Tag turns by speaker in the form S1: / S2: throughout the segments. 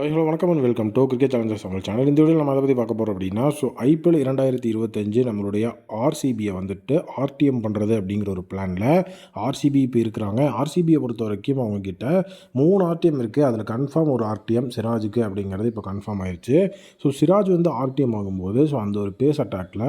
S1: Hi hello வணக்கம் and welcome to cricket challengers அவங்க channel இந்த வீடியோ நம்ம அதை பற்றி பார்க்க போகிறோம் அப்படின்னா ஸோ ஐபிஎல் இரண்டாயிரத்தி இருபத்தஞ்சு நம்மளுடைய ஆர்சிபியை வந்துட்டு ஆர்டிஎம் பண்ணுறது அப்படிங்கிற ஒரு பிளானில் ஆர்சிபி இப்போ இருக்கிறாங்க. ஆர்சிபியை பொறுத்த வரைக்கும் அவங்கக்கிட்ட மூணு ஆர்டிஎம் இருக்குது அதில் கன்ஃபார்ம் ஒரு ஆர்டிஎம் சிராஜுக்கு அப்படிங்கிறது இப்போ கன்ஃபார்ம் ஆயிடுச்சு ஸோ சிராஜ் வந்து ஆர்டிஎம் ஆகும்போது ஸோ அந்த ஒரு பேஸ் அட்டாக்ல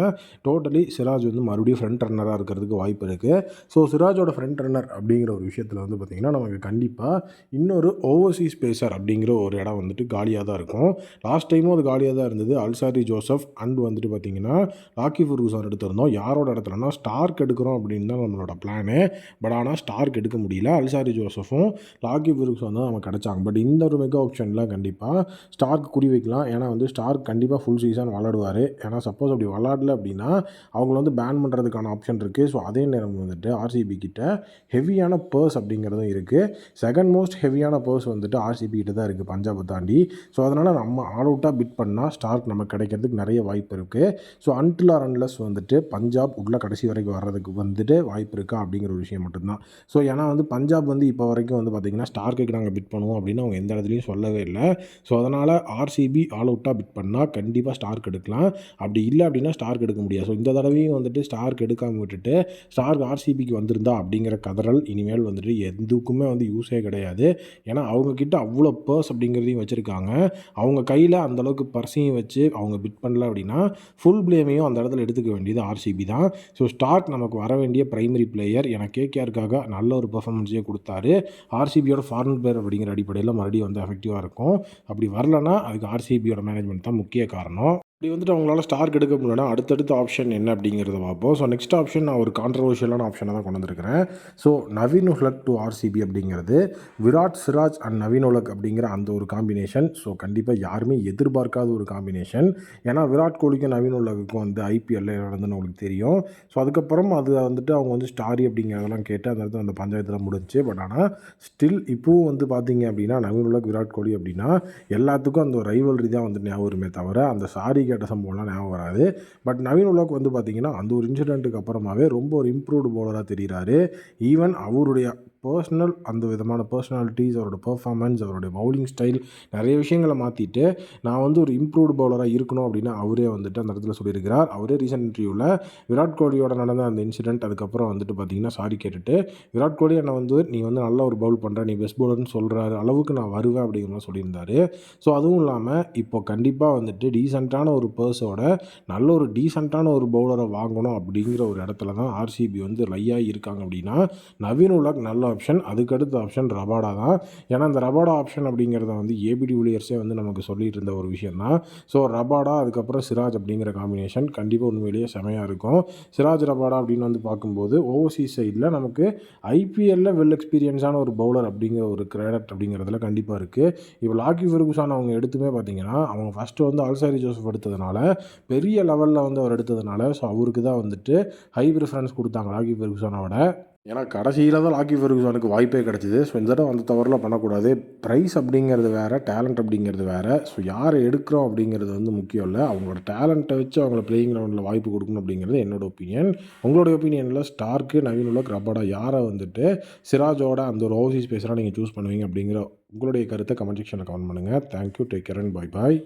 S1: டோட்டலி சிராஜ் வந்து மறுபடியும் ஃப்ரண்ட் ரன்னராக இருக்கிறதுக்கு வாய்ப்பு இருக்குது ஸோ சிராஜோட ஃப்ரண்ட் ரன்னர் அப்படிங்கிற ஒரு விஷயத்தில் வந்து பார்த்திங்கன்னா நமக்கு கண்டிப்பாக இன்னொரு ஓவர்சீஸ் பேசர் அப்படிங்கிற ஒரு இடம் வந்துட்டு காலியாக தான் இருக்கும். லாஸ்ட் டைமும் அது காலியாக தான் இருந்தது. அல்சாரி ஜோசப் அண்ட் வந்துட்டு பார்த்தீங்கன்னா லாக்கி ஃபுர்குசான் எடுத்திருந்தோம். யாரோட இடத்துலனா ஸ்டார்க் எடுக்கிறோம் அப்படின்னு தான் நம்மளோட பிளானு பட் ஆனால் ஸ்டார்க் எடுக்க முடியல. அல்சாரி ஜோசஃபும் லாக்கி ஃபுர்குசான் தான் நமக்கு கிடச்சாங்க. பட் இந்த ஒரு மெகா ஆப்ஷன்லாம் கண்டிப்பாக ஸ்டார்க் குறி வைக்கலாம். ஏன்னா வந்து ஸ்டார்க் கண்டிப்பாக ஃபுல் சீசன் விளாடுவார் ஏன்னா சப்போஸ் அப்படி விளாடல அப்படின்னா அவங்கள வந்து பேன் பண்ணுறதுக்கான ஆப்ஷன் இருக்குது ஸோ அதே நேரம் வந்துட்டு ஆர்சிபி கிட்ட ஹெவியான பர்ஸ் அப்படிங்கிறதும் இருக்குது செகண்ட் மோஸ்ட் ஹெவியான பர்ஸ் வந்துட்டு ஆர்சிபி கிட்ட தான் இருக்குது பஞ்சாபை தாண்டி ஸோ அதனால் நம்ம ஆல் அவுட்டாக பிட் பண்ணால் ஸ்டார்க் நமக்கு கிடைக்கிறதுக்கு நிறைய வாய்ப்பு இருக்குது ஸோ அன்டில் ஆர் அன்லஸ் வந்துட்டு பஞ்சாப் உள்ள கடைசி வரைக்கும் வர்றதுக்கு வந்துட்டு வாய்ப்பு இருக்கா அப்படிங்கிற ஒரு விஷயம் மட்டும்தான். ஸோ ஏன்னா வந்து பஞ்சாப் வந்து இப்போ வரைக்கும் வந்து பார்த்திங்கன்னா ஸ்டார்க்கு நாங்கள் பிட் பண்ணுவோம் அப்படின்னு அவங்க எந்த இடத்துலையும் சொல்லவே இல்லை. ஸோ அதனால் ஆர்சிபி ஆல் அவுட்டாக பிட் பண்ணால் கண்டிப்பாக ஸ்டார்க் எடுக்கலாம். அப்படி இல்லை அப்படின்னா ஸ்டார்க் எடுக்க முடியாது. ஸோ இந்த தடவையும் வந்துட்டு ஸ்டார்க் எடுக்காமல் விட்டுட்டு ஸ்டார்க் ஆர்சிபிக்கு வந்திருந்தா அப்படிங்கிற கதறல் இனிமேல் வந்துட்டு எதுக்குமே வந்து யூஸே கிடையாது. ஏன்னா அவங்கக்கிட்ட அவ்வளோ பர்ஸ் அப்படிங்கிறதையும் வச்சு வச்சுருக்காங்க. அவங்க கையில் அந்தளவுக்கு பர்சையும் வச்சு அவங்க பிட் பண்ணல அப்படின்னா ஃபுல் ப்ளேமையும் அந்த இடத்துல எடுத்துக்க வேண்டியது ஆர்சிபி தான். ஸோ ஸ்டார்க் நமக்கு வர வேண்டிய பிரைமரி பிளேயர் என கேகேஆருக்காக நல்ல ஒரு பர்ஃபார்மன்ஸையும் கொடுத்தாரு. ஆர்சிபியோட ஃபாரின் பிளேயர் அப்படிங்கிற அடிப்படையில் மறுபடியும் வந்து எஃபெக்டிவாக இருக்கும். அப்படி வரலன்னா அதுக்கு ஆர்சிபியோட மேனேஜ்மெண்ட் தான் முக்கிய காரணம். இப்படி வந்துட்டு அவங்களால ஸ்டார்க் எடுக்க முடியலன்னா அடுத்தடுத்த ஆப்ஷன் என்ன அப்படிங்கிறத பார்ப்போம். ஸோ நெக்ஸ்ட் ஆப்ஷன் நான் ஒரு கான்ட்ரவர்ஷியலான ஆப்ஷனை தான் கொண்டு வந்திருக்கிறேன். So Naveen Ul to RCB அப்படிங்கிறது விராட் சிராஜ் அண்ட் நவீன் உலக் அப்படிங்கிற அந்த ஒரு காம்பினேஷன் ஸோ கண்டிப்பாக யாருமே எதிர்பார்க்காத ஒரு காம்பினேஷன் ஏன்னா விராட் கோலிக்கும் நவீன் உலகுக்கும் வந்து ஐபிஎல்ல நடந்துன்னு உங்களுக்கு தெரியும். ஸோ அதுக்கப்புறம் அது வந்துட்டு அவங்க வந்து ஸ்டாரி அப்படிங்கிறதெல்லாம் கேட்டு அந்த இடத்துல அந்த பஞ்சாயத்தில் முடிஞ்சு பட் ஆனால் ஸ்டில் இப்போவும் வந்து பார்த்தீங்க அப்படின்னா நவீன் உலக் விராட் கோலி அப்படின்னா எல்லாத்துக்கும் அந்த ஒரு ரைவல்ரி தான் வந்து ஞாபகம் தவிர அந்த சாரிக்கு கேட்ட சம்பவம்லாம் ஞாபகம் வராது. பட் நவீன் உலக் வந்து பார்த்திங்கன்னா அந்த ஒரு இன்சிடெண்ட்டுக்கு அப்புறமாவே ரொம்ப ஒரு இம்ப்ரூவ்டு பவுலராக தெரிகிறாரு ஈவன் அவருடைய பர்சனல் அந்த விதமான பர்சனாலிட்டிஸ் அவரோட பர்ஃபார்மன்ஸ் அவருடைய பவுலிங் ஸ்டைல் நிறைய விஷயங்களை மாற்றிட்டு நான் வந்து ஒரு இம்ப்ரூவ்டு பவுலராக இருக்கணும் அப்படின்னு அவரே வந்துட்டு அந்த இடத்துல சொல்லியிருக்கிறார். அவரே ரீசெண்ட் இன்டர்வியூவில் விராட் கோலியோட நடந்த அந்த இன்சிடென்ட் அதுக்கப்புறம் வந்துட்டு பார்த்தீங்கன்னா சாரி கேட்டுட்டு விராட் கோலி என்னை வந்து நீ வந்து நல்ல ஒரு பவுல் பண்ணுற நீ பெஸ்ட் பவுலர்னு சொல்கிறாரு அளவுக்கு நான் வருவேன் அப்படிங்கிற மாதிரி ஸோ அதுவும் இல்லாமல் இப்போ கண்டிப்பாக வந்துட்டு டீசெண்டான ஒரு பர்ஸோட நல்ல ஒரு டீசெண்டான ஒரு பவுலரை வாங்கணும் அப்படிங்கிற ஒரு இடத்துல தான் ஆர்சிபி வந்து லையாகி இருக்காங்க அப்படின்னா நவீன் உலக் நல்ல ஆப்ஷன் அதுக்கடுத்த ஆப்ஷன் ரபாடா தான். ஏன்னா அந்த ரபாடா ஆப்ஷன் அப்படிங்கிறத வந்து ஏபிடி ஊழியர்ஸே வந்து நமக்கு சொல்லிட்டு இருந்த ஒரு விஷயம் தான் ஸோ ரபாடா அதுக்கப்புறம் சிராஜ் அப்படிங்கிற காம்பினேஷன் கண்டிப்பாக உண்மையிலேயே செமையாக இருக்கும். சிராஜ் ரபாடா அப்படின்னு வந்து பார்க்கும்போது ஓவர்சீஸ் சைடில் நமக்கு ஐபிஎல்லில் வெல் எக்ஸ்பீரியன்ஸான ஒரு பவுலர் அப்படிங்கிற ஒரு கிரெடிட் அப்படிங்கிறதுல கண்டிப்பாக இருக்குது இப்போ லாக்கி ஃபெர்குசான் அவங்க எடுத்துமே பார்த்தீங்கன்னா அவங்க ஃபஸ்ட்டு வந்து அல்சாரி ஜோசப் எடுத்ததுனால பெரிய லெவலில் வந்து அவர் எடுத்ததுனால ஸோ அவருக்கு தான் வந்துட்டு ஹை ப்ரிஃபரன்ஸ் கொடுத்தாங்க லாக்கி ஃபெர்குசானோட ஏன்னா கடைசியில் தான் லாக்கி ஃபெர்குசனுக்கு வாய்ப்பே கிடச்சிது. ஸோ இந்த தடவை அந்த தவறுலாம் பண்ணக்கூடாது. ப்ரைஸ் அப்படிங்கிறது வேறு டேலண்ட் அப்படிங்கிறது வேறு. ஸோ யாரை எடுக்கிறோம் அப்படிங்கிறது வந்து முக்கியம் இல்லை. அவங்களோட டேலண்ட்டை வச்சு அவங்கள பிளேயிங் கிரவுண்டில் வாய்ப்பு கொடுக்கணும் அப்படிங்கிறது என்னோட ஒப்பீனியன் உங்களோட ஒப்பீனியனில் ஸ்டார்க்கு நவீன் உலக் ரபாடா யாரை வந்துட்டு சிராஜோட அந்த ஒரு ஓவர்சீஸ் பேசுகிறா நீங்கள் சூஸ் பண்ணுவீங்க அப்படிங்கிற உங்களுடைய கருத்தை கமெண்ட் செக்ஷனில் கமெண்ட் பண்ணுங்கள் thank you take care and bye bye